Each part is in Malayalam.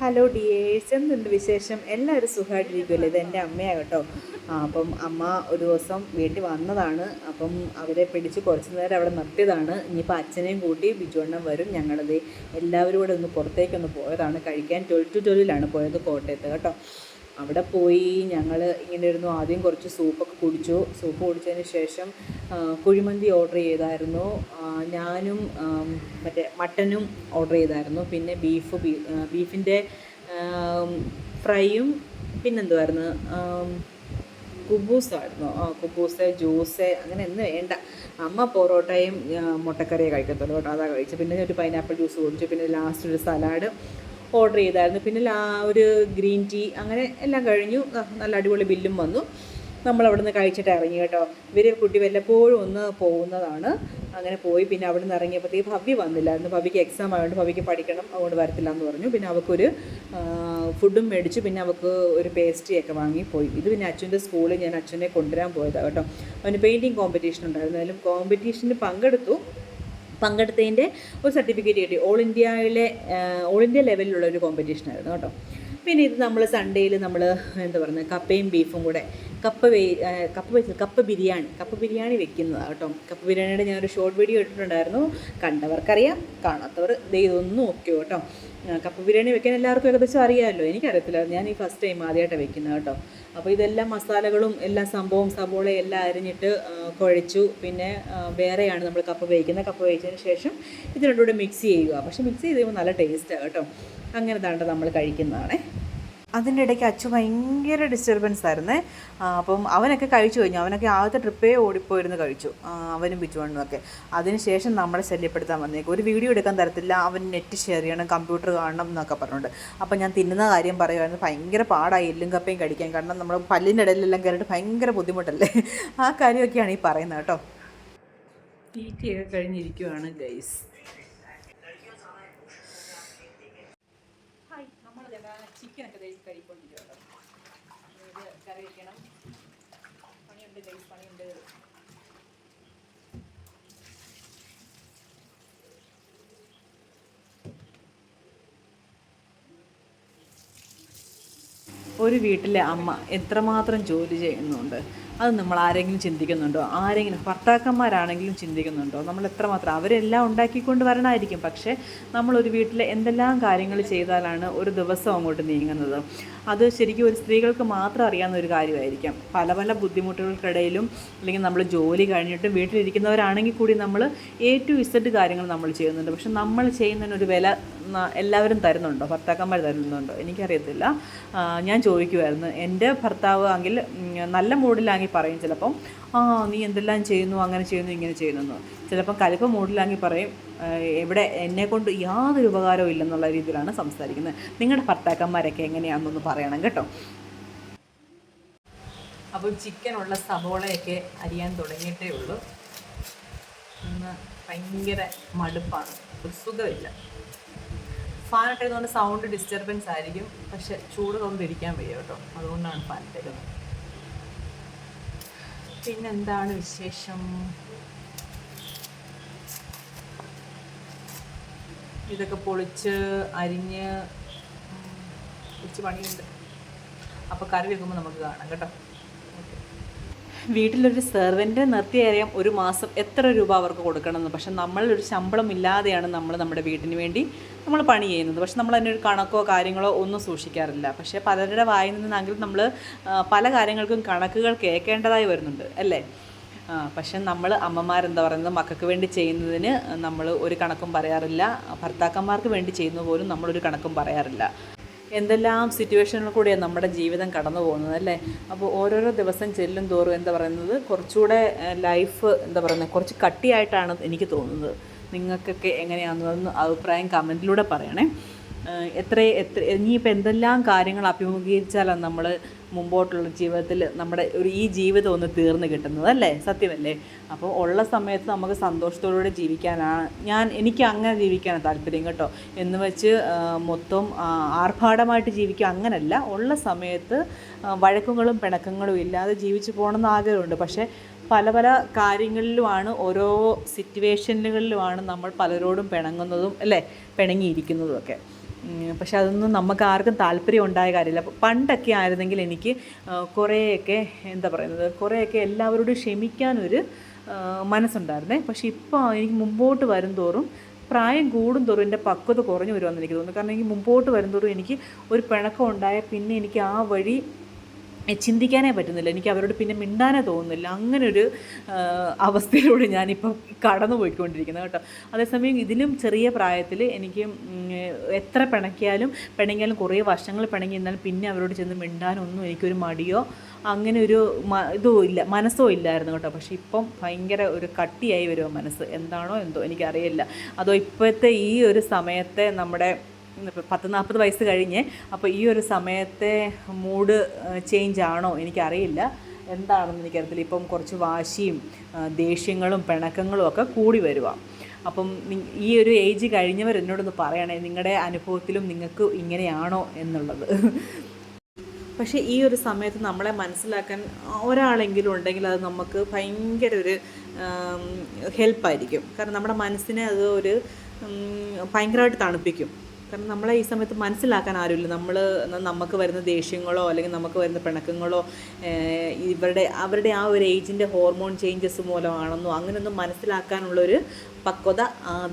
ഹലോ ഡിയേഴ്സ് എന്തുണ്ട് വിശേഷം? എല്ലാവരും സുഖമായിട്ടിരിക്കുമല്ലോ ഇത് എന്റെ അമ്മയാകട്ടോ അപ്പം അമ്മ ഒരു ദിവസം വീട്ടിൽ വന്നതാണ്. അപ്പം അവരെ പിടിച്ച് കുറച്ച് നേരം അവിടെ നിർത്തിയതാണ്. ഇനിയിപ്പോൾ അച്ഛനെയും കൂട്ടി ബിജുവണ്ണം വരും. ഞങ്ങളത് എല്ലാവരും കൂടെ ഒന്ന് പുറത്തേക്കൊന്ന് പോയതാണ്. കഴിക്കാൻ ട്വൽവ് ടു ട്വൽവിലാണ് പോയത് കോട്ടയത്ത് കേട്ടോ. അവിടെ പോയി ഞങ്ങൾ ഇങ്ങനെ ഇരുന്നു ആദ്യം കുറച്ച് സൂപ്പൊക്കെ കുടിച്ചു. സൂപ്പ് കുടിച്ചതിന് ശേഷം കുഴിമന്തി ഓർഡർ ചെയ്തായിരുന്നു. ഞാനും മറ്റേ മട്ടനും ഓർഡർ ചെയ്തായിരുന്നു. പിന്നെ ബീഫ് ബീഫിന്റെ ഫ്രൈയും പിന്നെന്തുമായിരുന്നു കുബൂസായിരുന്നു. കുബൂസ് ജ്യൂസ് അങ്ങനെ എന്ന് വേണ്ട. അമ്മ പൊറോട്ടയും മുട്ടക്കറിയെ കഴിക്കത്തുള്ളൂ കേട്ടോ. അതാ കഴിച്ചു പിന്നെ ഒരു പൈനാപ്പിൾ ജ്യൂസ് കുടിച്ചു. പിന്നെ ലാസ്റ്റ് ഒരു സലാഡ്. ഓർഡർ ചെയ്തായിരുന്നു. പിന്നെ ലാ ഒരു ഗ്രീൻ ടീ അങ്ങനെ എല്ലാം കഴിഞ്ഞു. നല്ല അടിപൊളി ബില്ലും വന്നു. നമ്മൾ അവിടെ നിന്ന് കഴിച്ചിട്ട് ഇറങ്ങി കേട്ടോ. ഇവർ കുട്ടി വല്ലപ്പോഴും ഒന്ന് പോകുന്നതാണ്. അങ്ങനെ പോയി. പിന്നെ അവിടെ നിന്ന് ഇറങ്ങിയപ്പോഴത്തേക്ക് ഭവ്യ വന്നില്ലായിരുന്നു ഭവ്യക്ക് എക്സാം ആയതുകൊണ്ട് ഭവ്യക്ക് പഠിക്കണം അതുകൊണ്ട് വരത്തില്ല എന്ന് പറഞ്ഞു. പിന്നെ അവൾക്കൊരു ഫുഡും മേടിച്ചു. പിന്നെ അവൾക്ക് ഒരു പേസ്ട്രിയൊക്കെ വാങ്ങി പോയി. ഇത് പിന്നെ അച്ഛന്റെ സ്കൂളിൽ ഞാൻ അച്ഛനെ കൊണ്ടുവരാൻ പോയതാണ് കേട്ടോ. അവന് പെയിന്റിങ് കോമ്പറ്റീഷൻ ഉണ്ടായിരുന്നു. അതിലും കോമ്പറ്റീഷന് പങ്കെടുത്തു. പങ്കെടുത്തതിന്റെ ഒരു സർട്ടിഫിക്കറ്റ് കിട്ടി. ഓൾ ഇന്ത്യയിലെ ഓൾ ഇന്ത്യ ലെവലിലുള്ള ഒരു കോമ്പറ്റീഷൻ ആയിരുന്നു കേട്ടോ. പിന്നെ ഇത് നമ്മൾ സൺഡേയിൽ നമ്മൾ എന്താ പറയുന്നത് കപ്പയും ബീഫും കൂടെ കപ്പ വേ കപ്പ വെച്ച് കപ്പ ബിരിയാണി കപ്പ ബിരിയാണി വെക്കുന്നതാണ് കേട്ടോ. കപ്പ ബിരിയാണിയുടെ ഞാനൊരു ഷോർട്ട് വീഡിയോ ഇട്ടിട്ടുണ്ടായിരുന്നു. കണ്ടവർക്കറിയാം കാണാത്തവർ ദേ ഇതൊന്നും നോക്കിയോ കേട്ടോ. കപ്പ ബിരിയാണി വെക്കാൻ എല്ലാവർക്കും ഏകദേശം അറിയാമല്ലോ. എനിക്കറിയത്തില്ല ഞാൻ ഈ ഫസ്റ്റ് ടൈം ആദ്യമായിട്ടാണ് വെക്കുന്നത് കേട്ടോ. അപ്പോൾ ഇതെല്ലാം മസാലകളും എല്ലാ സംഭവവും സബോള എല്ലാം അരിഞ്ഞിട്ട് കുഴച്ചു. പിന്നെ വേറെയാണ് നമ്മൾ കപ്പ വേവിക്കുന്നത് കപ്പ വേവിച്ചതിന് ശേഷം ഇത് രണ്ടും കൂടെ മിക്സ് ചെയ്യുക. പക്ഷേ മിക്സ് ചെയ്ത് കഴിയുമ്പോൾ നല്ല ടേസ്റ്റാണ് കേട്ടോ. അങ്ങനെ താണ്ട് നമ്മൾ കഴിക്കുന്നതാണേ. അതിന്റെ ഇടയ്ക്ക് അച്ഛൻ ഭയങ്കര ഡിസ്റ്റർബൻസ് ആയിരുന്നേ. അപ്പം അവനൊക്കെ കഴിച്ചു കഴിഞ്ഞു. അവനൊക്കെ ആദ്യത്തെ ട്രിപ്പേ ഓടിപ്പോയിരുന്ന് കഴിച്ചു. അവനും ബിജുവണ്ണും ഒക്കെ. അതിനുശേഷം നമ്മളെ ശല്യപ്പെടുത്താൻ വന്നേക്കും. ഒരു വീഡിയോ എടുക്കാൻ തരത്തില്ല. അവൻ നെറ്റ് ഷെയർ ചെയ്യണം കമ്പ്യൂട്ടർ കാണണം എന്നൊക്കെ പറഞ്ഞുകൊണ്ട്. അപ്പം ഞാൻ തിന്നുന്ന കാര്യം പറയുമായിരുന്നു ഭയങ്കര പാടായി. എല്ലും കപ്പയും കടിക്കാൻ. കാരണം നമ്മൾ പല്ലിന്റെ ഇടയിലെല്ലാം കയറിയിട്ട് ഭയങ്കര ബുദ്ധിമുട്ടല്ലേ? ആ കാര്യമൊക്കെയാണ് ഈ പറയുന്നത് കേട്ടോ. തീറ്റയൊക്കെ കഴിഞ്ഞിരിക്കുവാണ് ഗൈസ് ഹായ് നമ്മൾ ചിക്കനൊക്കെ കഴിക്കൊണ്ടിരിക്കുകയാണ് ഇത് കറി വയ്ക്കണം പണിയുണ്ട് ഗൈസ് പണിയുണ്ട്. ഒരു വീട്ടിലെ അമ്മ എത്രമാത്രം ജോലി ചെയ്യുന്നുണ്ട്? അത് നമ്മൾ ആരെങ്കിലും ചിന്തിക്കുന്നുണ്ടോ? ആരെങ്കിലും ഭർത്താക്കന്മാരാണെങ്കിലും ചിന്തിക്കുന്നുണ്ടോ? നമ്മൾ എത്രമാത്രം അവരെല്ലാം ഉണ്ടാക്കിക്കൊണ്ട് വരണമായിരിക്കും. പക്ഷേ നമ്മളൊരു വീട്ടിലെ എന്തെല്ലാം കാര്യങ്ങൾ ചെയ്താലാണ് ഒരു ദിവസം അങ്ങോട്ട് നീങ്ങുന്നത്? അത് ശരിക്കും ഒരു സ്ത്രീകൾക്ക് മാത്രം അറിയാവുന്ന ഒരു കാര്യമായിരിക്കാം. പല പല ബുദ്ധിമുട്ടുകൾക്കിടയിലും അല്ലെങ്കിൽ നമ്മൾ ജോലി കഴിഞ്ഞിട്ടും വീട്ടിലിരിക്കുന്നവരാണെങ്കിൽ കൂടി നമ്മൾ എ ടു ഇസഡ് കാര്യങ്ങൾ നമ്മൾ ചെയ്യുന്നുണ്ട്. പക്ഷെ നമ്മൾ ചെയ്യുന്നതിനൊരു വില എല്ലാവരും തരുന്നുണ്ടോ? ഭർത്താക്കന്മാർ തരുന്നുണ്ടോ? എനിക്കറിയത്തില്ല. ഞാൻ ചോദിക്കുമായിരുന്നു എന്റെ ഭർത്താവ് ആണെങ്കിൽ നല്ല മൂഡിലാണെങ്കിൽ പറയും ചിലപ്പം ആ നീ എന്തെല്ലാം ചെയ്യുന്നു? അങ്ങനെ ചെയ്യുന്നു ഇങ്ങനെ ചെയ്യുന്നു എന്ന്. ചിലപ്പം കലിപ്പ മൂടിലാങ്ങി പറയും എവിടെ എന്നെ കൊണ്ട് യാതൊരു ഉപകാരവും ഇല്ലെന്നുള്ള രീതിയിലാണ് സംസാരിക്കുന്നത്. നിങ്ങളുടെ ഭർത്താക്കന്മാരൊക്കെ എങ്ങനെയാണെന്നൊന്ന് പറയണം കേട്ടോ. അപ്പോൾ ചിക്കനുള്ള സവോളയൊക്കെ അരിയാൻ തുടങ്ങിയിട്ടേ ഉള്ളൂ. ഇന്ന് ഭയങ്കര മടുപ്പാണ്. ഒരു സുഖമില്ല. ഫാൻ ഇട്ടതുകൊണ്ട് സൗണ്ട് ഡിസ്റ്റർബൻസ് ആയിരിക്കും. പക്ഷെ ചൂട് കൊണ്ടിരിക്കാൻ വയ്യ കേട്ടോ. അതുകൊണ്ടാണ് ഇട്ടത് പിന്നെന്താണ് വിശേഷം? ഇതൊക്കെ പൊളിച്ച് അരിഞ്ഞ് കുറച്ച് പണിയുണ്ട്. അപ്പോൾ കറി വെക്കുമ്പോൾ നമുക്ക് കാണാം കേട്ടോ. വീട്ടിലൊരു സെർവന്റ് നിർത്തി അറിയാം ഒരു മാസം എത്ര രൂപ അവർക്ക് കൊടുക്കണമെന്ന് പക്ഷെ നമ്മളൊരു ശമ്പളം ഇല്ലാതെയാണ് നമ്മൾ നമ്മുടെ വീട്ടിന് വേണ്ടി നമ്മൾ പണി ചെയ്യുന്നത്. പക്ഷെ നമ്മൾ അതിനൊരു കണക്കോ കാര്യങ്ങളോ ഒന്നും സൂക്ഷിക്കാറില്ല. പക്ഷേ പലരുടെ വായിൽ നിന്നാണെങ്കിലും നമ്മൾ പല കാര്യങ്ങൾക്കും കണക്കുകൾ കേൾക്കേണ്ടതായി വരുന്നുണ്ട്. അല്ലേ? പക്ഷെ നമ്മൾ അമ്മമാരെന്താ പറയുന്നത്? മക്കൾക്ക് വേണ്ടി ചെയ്യുന്നതിന് നമ്മൾ ഒരു കണക്കും പറയാറില്ല. ഭർത്താക്കന്മാർക്ക് വേണ്ടി ചെയ്യുന്ന പോലും നമ്മളൊരു കണക്കും പറയാറില്ല. എന്തെല്ലാം സിറ്റുവേഷനിൽ കൂടിയാണ് നമ്മുടെ ജീവിതം കടന്നു പോകുന്നത് അല്ലേ? അപ്പോൾ ഓരോരോ ദിവസം ചെല്ലും തോറും എന്താ പറയുന്നത്? കുറച്ചുകൂടെ ലൈഫ് എന്താ പറയുന്നത്? കുറച്ച് കട്ടിയായിട്ടാണ് എനിക്ക് തോന്നുന്നത്. നിങ്ങൾക്കൊക്കെ എങ്ങനെയാണെന്നൊന്ന് അഭിപ്രായം കമന്റിലൂടെ പറയണേ. എത്ര എത്ര ഇനിയിപ്പോൾ എന്തെല്ലാം കാര്യങ്ങൾ അഭിമുഖീകരിച്ചാലാണ് നമ്മൾ മുമ്പോട്ടുള്ള ജീവിതത്തിൽ നമ്മുടെ ഒരു ഈ ജീവിതം ഒന്ന് തീർന്നു കിട്ടുന്നത് അല്ലേ? സത്യമല്ലേ? അപ്പോൾ ഉള്ള സമയത്ത് നമുക്ക് സന്തോഷത്തോടുകൂടി ജീവിക്കാനാണ്. ഞാൻ എനിക്ക് അങ്ങനെ ജീവിക്കാനാണ് താല്പര്യം കേട്ടോ. എന്ന് വെച്ച് മൊത്തം ആർഭാടമായിട്ട് ജീവിക്കുക അങ്ങനല്ല. ഉള്ള സമയത്ത് വഴക്കുകളും പിണക്കങ്ങളും ഇല്ലാതെ ജീവിച്ചു പോകണമെന്ന് ആഗ്രഹമുണ്ട്. പക്ഷേ പല പല കാര്യങ്ങളിലുമാണ് ഓരോ സിറ്റുവേഷനുകളിലുമാണ് നമ്മൾ പലരോടും പിണങ്ങുന്നതും അല്ലേ? പിണങ്ങിയിരിക്കുന്നതും ഒക്കെ പക്ഷെ അതൊന്നും നമുക്ക് ആർക്കും താല്പര്യം ഉണ്ടായ കാര്യമില്ല. പണ്ടൊക്കെ ആയിരുന്നെങ്കിൽ എനിക്ക് കുറേയൊക്കെ എന്താ പറയുന്നത് കുറേയൊക്കെ എല്ലാവരോടും ക്ഷമിക്കാനൊരു മനസ്സുണ്ടായിരുന്നേ. പക്ഷെ ഇപ്പോൾ എനിക്ക് മുമ്പോട്ട് വരും തോറും പ്രായം കൂടും തോറും എന്റെ പക്വത കുറഞ്ഞു വരുമെന്ന് എനിക്ക് തോന്നുന്നു. കാരണം എനിക്ക് മുമ്പോട്ട് വരും തോറും എനിക്ക് ഒരു പിണക്കം ഉണ്ടായ പിന്നെ എനിക്ക് ആ വഴി ചിന്തിക്കാനേ പറ്റുന്നില്ല. എനിക്ക് അവരോട് പിന്നെ മിണ്ടാനേ തോന്നുന്നില്ല. അങ്ങനൊരു അവസ്ഥയിലൂടെ ഞാനിപ്പം കടന്നു പോയിക്കൊണ്ടിരിക്കുന്നത് കേട്ടോ. അതേസമയം ഇതിലും ചെറിയ പ്രായത്തിൽ എനിക്ക് എത്ര പിണക്കിയാലും പിണങ്ങിയാലും കുറേ വർഷങ്ങൾ പിണങ്ങി എന്നാൽ പിന്നെ അവരോട് ചെന്ന് മിണ്ടാനൊന്നും എനിക്കൊരു മടിയോ അങ്ങനെ ഒരു ഇതോ ഇല്ല മനസ്സോ ഇല്ലായിരുന്നു കേട്ടോ. പക്ഷേ ഇപ്പം ഭയങ്കര ഒരു കട്ടിയായി വരുമോ മനസ്സ്. എന്താണോ എന്തോ എനിക്കറിയില്ല. അതോ ഇപ്പോഴത്തെ ഈ ഒരു സമയത്തെ നമ്മുടെ പത്ത് നാൽപ്പത് വയസ്സ് കഴിഞ്ഞ് അപ്പോൾ ഈ ഒരു സമയത്തെ മൂഡ് ചേഞ്ച് ആണോ എനിക്കറിയില്ല. എന്താണെന്ന് എനിക്കറിയത്തില്ല. ഇപ്പം കുറച്ച് വാശിയും ദേഷ്യങ്ങളും പിണക്കങ്ങളും ഒക്കെ കൂടി വരുക അപ്പം ഈ ഒരു ഏജ് കഴിഞ്ഞവർ എന്നോടൊന്ന് പറയണേ നിങ്ങളുടെ അനുഭവത്തിലും നിങ്ങൾക്ക് ഇങ്ങനെയാണോ എന്നുള്ളത്. പക്ഷേ ഈ ഒരു സമയത്ത് നമ്മളെ മനസ്സിലാക്കാൻ ഒരാളെങ്കിലും ഉണ്ടെങ്കിൽ അത് നമുക്ക് ഭയങ്കര ഒരു ഹെൽപ്പായിരിക്കും കാരണം നമ്മുടെ മനസ്സിനെ അത് ഒരു ഭയങ്കരമായിട്ട് തണുപ്പിക്കും. കാരണം നമ്മളെ ഈ സമയത്ത് മനസ്സിലാക്കാൻ ആരുമില്ല. നമ്മൾ നമുക്ക് വരുന്ന ദേഷ്യങ്ങളോ അല്ലെങ്കിൽ നമുക്ക് വരുന്ന പിണക്കങ്ങളോ ഇവരുടെ അവരുടെ ആ ഒരു ഏജിന്റെ ഹോർമോൺ ചേഞ്ചസ് മൂലമാണെന്നോ അങ്ങനെയൊന്നും മനസ്സിലാക്കാനുള്ളൊരു പക്വത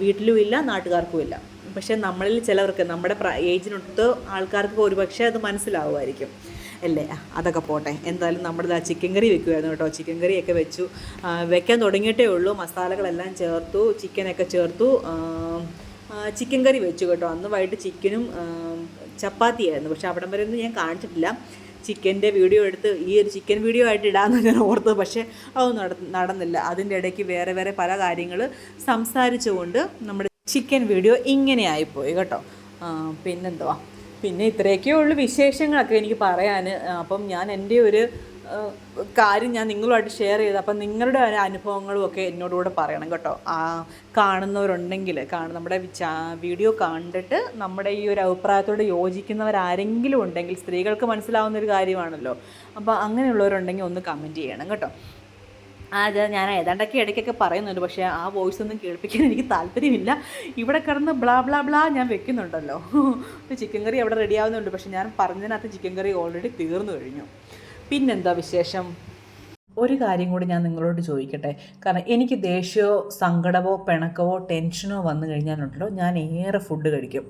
വീട്ടിലും ഇല്ല നാട്ടുകാർക്കും ഇല്ല പക്ഷേ നമ്മളിൽ ചിലവർക്ക് നമ്മുടെ ഏജിനൊത്ത് ആൾക്കാർക്ക് ഒരുപക്ഷെ അത് മനസ്സിലാവുമായിരിക്കും. അല്ലേ? അതൊക്കെ പോട്ടെ. എന്തായാലും നമ്മുടെ ആ ചിക്കൻ കറി വെക്കുമായിരുന്നു കേട്ടോ. ചിക്കൻ കറിയൊക്കെ വെച്ചു. വെക്കാൻ തുടങ്ങിയിട്ടേ ഉള്ളൂ. മസാലകളെല്ലാം ചേർത്തു. ചിക്കനൊക്കെ ചേർത്തു. ചിക്കൻ കറി വെച്ചു കേട്ടോ. അന്ന് വൈകിട്ട് ചിക്കനും ചപ്പാത്തിയായിരുന്നു പക്ഷെ അവിടം വരെ ഒന്നും ഞാൻ കാണിച്ചിട്ടില്ല. ചിക്കന്റെ വീഡിയോ എടുത്ത് ഈ ഒരു ചിക്കൻ വീഡിയോ ആയിട്ട് ഇടാമെന്ന് ഞാൻ ഓർത്തത് പക്ഷേ അതൊന്നും നട നടന്നില്ല. അതിന്റെ ഇടയ്ക്ക് വേറെ വേറെ പല കാര്യങ്ങൾ സംസാരിച്ചുകൊണ്ട് നമ്മുടെ ചിക്കൻ വീഡിയോ ഇങ്ങനെ ആയിപ്പോയി കേട്ടോ. പിന്നെന്തുവാ? പിന്നെ ഇത്രയൊക്കെ ഉള്ളു വിശേഷങ്ങളൊക്കെ എനിക്ക് പറയാൻ അപ്പം ഞാൻ എന്റെ ഒരു കാര്യം ഞാൻ നിങ്ങളുമായിട്ട് ഷെയർ ചെയ്ത് അപ്പം നിങ്ങളുടെ അനുഭവങ്ങളും ഒക്കെ എന്നോടുകൂടെ പറയണം കേട്ടോ. ആ കാണുന്നവരുണ്ടെങ്കിൽ കാണും നമ്മുടെ വീഡിയോ കണ്ടിട്ട് നമ്മുടെ ഈ ഒരു അഭിപ്രായത്തോട് യോജിക്കുന്നവരാരെങ്കിലും ഉണ്ടെങ്കിൽ സ്ത്രീകൾക്ക് മനസ്സിലാവുന്ന ഒരു കാര്യമാണല്ലോ. അപ്പോൾ അങ്ങനെയുള്ളവരുണ്ടെങ്കിൽ ഒന്ന് കമന്റ് ചെയ്യണം കേട്ടോ. അത് ഞാൻ ഏതാണ്ടൊക്കെ ഇടയ്ക്കൊക്കെ പറയുന്നുണ്ട് പക്ഷേ ആ വോയിസ് ഒന്നും കേൾപ്പിക്കാൻ എനിക്ക് താല്പര്യമില്ല. ഇവിടെ കിടന്ന് ബ്ലാ ബ്ലാ ബ്ലാ ഞാൻ വെക്കുന്നുണ്ടല്ലോ. ചിക്കൻ കറി അവിടെ റെഡി ആവുന്നുണ്ട് പക്ഷേ ഞാൻ പറഞ്ഞതിനകത്ത് ചിക്കൻ കറി ഓൾറെഡി തീർന്നു കഴിഞ്ഞു. പിന്നെന്താ വിശേഷം? ഒരു കാര്യം കൂടി ഞാൻ നിങ്ങളോട് ചോദിക്കട്ടെ. കാരണം എനിക്ക് ദേഷ്യമോ സങ്കടമോ പിണക്കമോ ടെൻഷനോ വന്നു കഴിഞ്ഞാലുണ്ടല്ലോ ഞാൻ ഏറെ ഫുഡ് കഴിക്കും.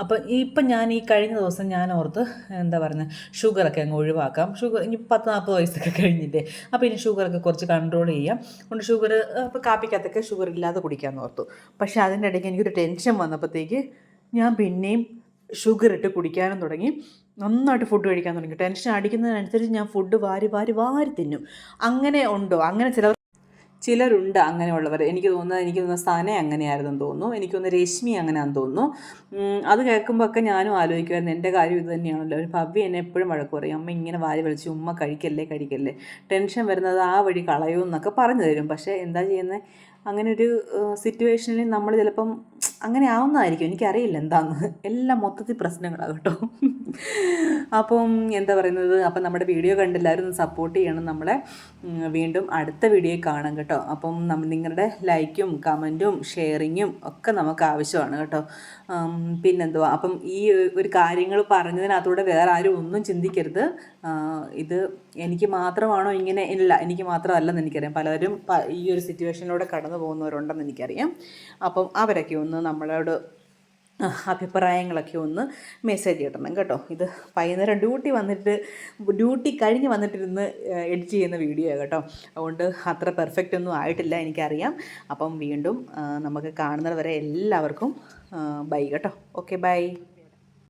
അപ്പം ഇപ്പം ഞാൻ ഈ കഴിഞ്ഞ ദിവസം ഞാൻ ഓർത്ത് എന്താ പറയുന്നത് ഷുഗറൊക്കെ അങ്ങ് ഒഴിവാക്കാം. ഷുഗർ ഇനി പത്ത് നാൽപ്പത് വയസ്സൊക്കെ കഴിഞ്ഞില്ലേ. അപ്പോൾ ഇനി ഷുഗറൊക്കെ കുറച്ച് കൺട്രോൾ ചെയ്യാം. അതുകൊണ്ട് ഷുഗർ അപ്പോൾ കാപ്പിക്കകത്തൊക്കെ ഷുഗർ ഇല്ലാതെ കുടിക്കാമെന്ന് ഓർത്തു. പക്ഷേ അതിന്റെ ഇടയ്ക്ക് എനിക്കൊരു ടെൻഷൻ വന്നപ്പോഴത്തേക്ക് ഞാൻ പിന്നെയും ഷുഗർ ഇട്ട് കുടിക്കാനും തുടങ്ങി. നന്നായിട്ട് ഫുഡ് കഴിക്കാൻ തുടങ്ങി. ടെൻഷൻ അടിക്കുന്നതിനനുസരിച്ച് ഞാൻ ഫുഡ് വാരി വാരി വാരി തിന്നും. അങ്ങനെ ഉണ്ടോ? അങ്ങനെ ചിലർ ചിലരുണ്ട് അങ്ങനെയുള്ളവർ. എനിക്ക് തോന്നുന്നത് എനിക്ക് തോന്നുന്ന സനെ അങ്ങനെയായിരുന്നെന്ന് തോന്നുന്നു. എനിക്ക് തോന്നുന്നു രശ്മി അങ്ങനെയാണെന്ന് തോന്നുന്നു. അത് കേൾക്കുമ്പോൾ ഒക്കെ ഞാനും ആലോചിക്കുമായിരുന്നു എന്റെ കാര്യം ഇത് തന്നെയാണല്ലോ. ഒരു ഭവ്യ എന്നെ എപ്പോഴും വഴക്ക് പറയും. അമ്മ ഇങ്ങനെ വാരി വലിച്ച് ഉമ്മ കഴിക്കല്ലേ കഴിക്കല്ലേ. ടെൻഷൻ വരുന്നത് ആ വഴി കളയൂ എന്നൊക്കെ പറഞ്ഞു തരും. പക്ഷേ എന്താ ചെയ്യുന്നത് അങ്ങനെ ഒരു സിറ്റുവേഷനിൽ നമ്മൾ ചിലപ്പം അങ്ങനെ ആവുന്നതായിരിക്കും. എനിക്കറിയില്ല എന്താന്ന്. എല്ലാം മൊത്തത്തിൽ പ്രശ്നങ്ങളാണ് കേട്ടോ. അപ്പം എന്താ പറയുന്നത്? അപ്പം നമ്മുടെ വീഡിയോ കണ്ടെല്ലാവരും സപ്പോർട്ട് ചെയ്യണം നമ്മളെ. വീണ്ടും അടുത്ത വീഡിയോ കാണാം കേട്ടോ. അപ്പം നമ്മൾ നിങ്ങളുടെ ലൈക്കും കമന്റും ഷെയറിങ്ങും ഒക്കെ നമുക്ക് ആവശ്യമാണ് കേട്ടോ. പിന്നെന്തുവാ? അപ്പം ഈ ഒരു കാര്യങ്ങൾ പറഞ്ഞതിനകത്തൂടെ വേറെ ആരും ഒന്നും ചിന്തിക്കരുത്. ഇത് എനിക്ക് മാത്രമാണോ ഇങ്ങനെ ഇല്ല എനിക്ക് മാത്രമല്ലെന്ന് എനിക്കറിയാം. പലരും ഈ ഒരു സിറ്റുവേഷനിലൂടെ കടന്നു പോകുന്നവരുണ്ടെന്ന് എനിക്കറിയാം. അപ്പം അവരൊക്കെ ഒന്ന് നമ്മളോട് അഭിപ്രായങ്ങളൊക്കെ ഒന്ന് മെസ്സേജ് ഇടണം കേട്ടോ. ഇത് വൈകുന്നേരം ഡ്യൂട്ടി വന്നിട്ട് ഡ്യൂട്ടി കഴിഞ്ഞ് വന്നിട്ടിരുന്ന് എഡിറ്റ് ചെയ്യുന്ന വീഡിയോ കേട്ടോ. അതുകൊണ്ട് അത്ര പെർഫെക്റ്റ് ഒന്നും ആയിട്ടില്ല എനിക്കറിയാം. അപ്പം വീണ്ടും നമുക്ക് കാണുന്നത് വരെ എല്ലാവർക്കും ബൈ കേട്ടോ. Okay bye